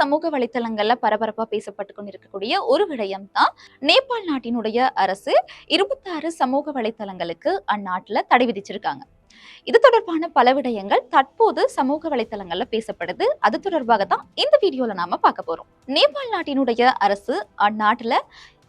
சமூக வலைத்தளங்கள்ல பரபரப்பா பேசப்பட்டு கொண்டிருக்கக்கூடிய ஒரு விடயம் தான் நேபாள் நாட்டினுடைய அரசு இருபத்தாறு சமூக வலைத்தளங்களுக்கு அந்நாட்டுல தடை விதிச்சிருக்காங்க. இது தொடர்பான பல விடயங்கள் தற்போது சமூக வலைத்தளங்கள்ல பேசப்படுது. அது தொடர்பாக தான் இந்த வீடியோல நாம பார்க்க போறோம். நேபாள் நாட்டினுடைய அரசு அந்நாட்டுல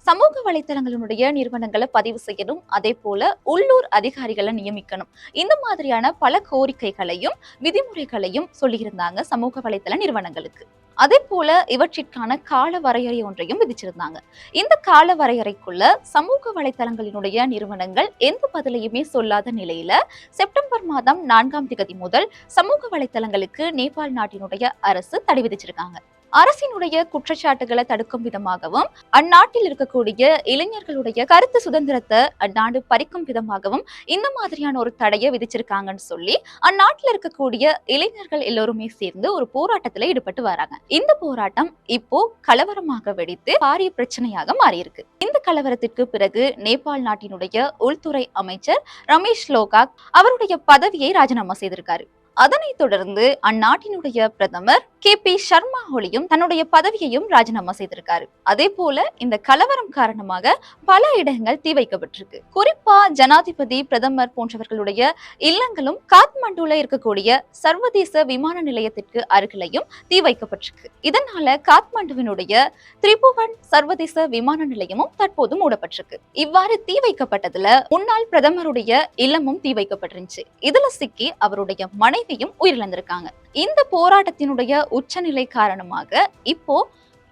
சமூக வலைத்தளங்களினுடைய நிறுவனங்களை பதிவு செய்யணும் அதே போல உள்ளூர் அதிகாரிகளை நியமிக்கணும். இந்த மாதிரியான பல கோரிக்கைகளையும் விதிமுறைகளையும் சொல்லியிருந்தாங்க சமூக வலைத்தள நிறுவனங்களுக்கு. அதே போல இவற்றிற்கான கால வரையறை ஒன்றையும் விதிச்சிருந்தாங்க. இந்த கால வரையறைக்குள்ள சமூக வலைத்தளங்களினுடைய நிறுவனங்கள் எந்த பதிலையுமே சொல்லாத நிலையில செப்டம்பர் மாதம் நான்காம் திகதி முதல் சமூக வலைத்தளங்களுக்கு நேபாள் நாட்டினுடைய அரசு தடை விதிச்சிருக்காங்க. அரசினுடைய குற்றச்சாட்டுகளை தடுக்கும் விதமாகவும் அந்நாட்டில் இருக்கக்கூடிய இளைஞர்களுடைய கருத்து சுதந்திரத்தை அந்நாடு பறிக்கும் விதமாகவும் இந்த மாதிரியான ஒரு தடையை விதிச்சிருக்காங்கன்னு சொல்லி அந்நாட்டில் இருக்கக்கூடிய இளைஞர்கள் எல்லோருமே சேர்ந்து ஒரு போராட்டத்துல ஈடுபட்டு வராங்க. இந்த போராட்டம் இப்போ கலவரமாக வெடித்து பாரிய பிரச்சனையாக மாறியிருக்கு. இந்த கலவரத்திற்கு பிறகு நேபாள் நாட்டினுடைய உள்துறை அமைச்சர் ரமேஷ் லோகாக் அவருடைய பதவியை ராஜினாமா செய்திருக்காரு. அதனைத் தொடர்ந்து அந்நாட்டினுடைய பிரதமர் கே பி சர்மா ஒளியும் தன்னுடைய பதவியையும் ராஜினாமா செய்திருக்காரு. அதே போல இந்த கலவரம் காரணமாக பல இடங்கள் தீ வைக்கப்பட்டிருக்கு குறிப்பா ஜனாதிபதி பிரதமர் போன்றவர்களுடைய இல்லங்களும் காத்மண்டுல இருக்கக்கூடிய சர்வதேச விமான நிலையத்திற்கு அருகிலையும் தீ வைக்கப்பட்டிருக்கு இதனால காத்மண்டுவினுடைய திரிபுவன் சர்வதேச விமான நிலையமும் தற்போது மூடப்பட்டிருக்கு. இவ்வாறு தீ வைக்கப்பட்டதுல முன்னாள் பிரதமருடைய இல்லமும் தீ வைக்கப்பட்டிருந்துச்சு இதுல சிக்கி அவருடைய மனைவியும் உயிரிழந்திருக்காங்க. இந்த போராட்டத்தினுடைய உச்சநிலை காரணமாக இப்போ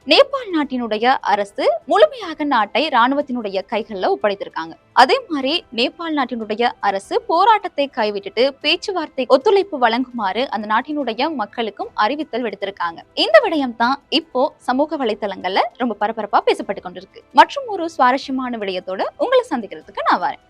நேபாள் நாட்டினுடைய அரசு முழுமையாக நாட்டை ராணுவத்தினுடைய கைகளில் ஒப்படைத்திருக்காங்க. அதே மாதிரி நேபாள் நாட்டினுடைய அரசு போராட்டத்தை கைவிட்டுட்டு பேச்சுவார்த்தை ஒத்துழைப்பு வழங்குமாறு அந்த நாட்டினுடைய மக்களுக்கும் அறிவித்தல் விடுத்திருக்காங்க. இந்த விடயம் தான் இப்போ சமூக வலைத்தளங்கள்ல ரொம்ப பரபரப்பா பேசப்பட்டு கொண்டிருக்கு. மற்றும் ஒரு சுவாரஸ்யமான விடயத்தோட உங்களை சந்திக்கிறதுக்கு நான் வரேன்.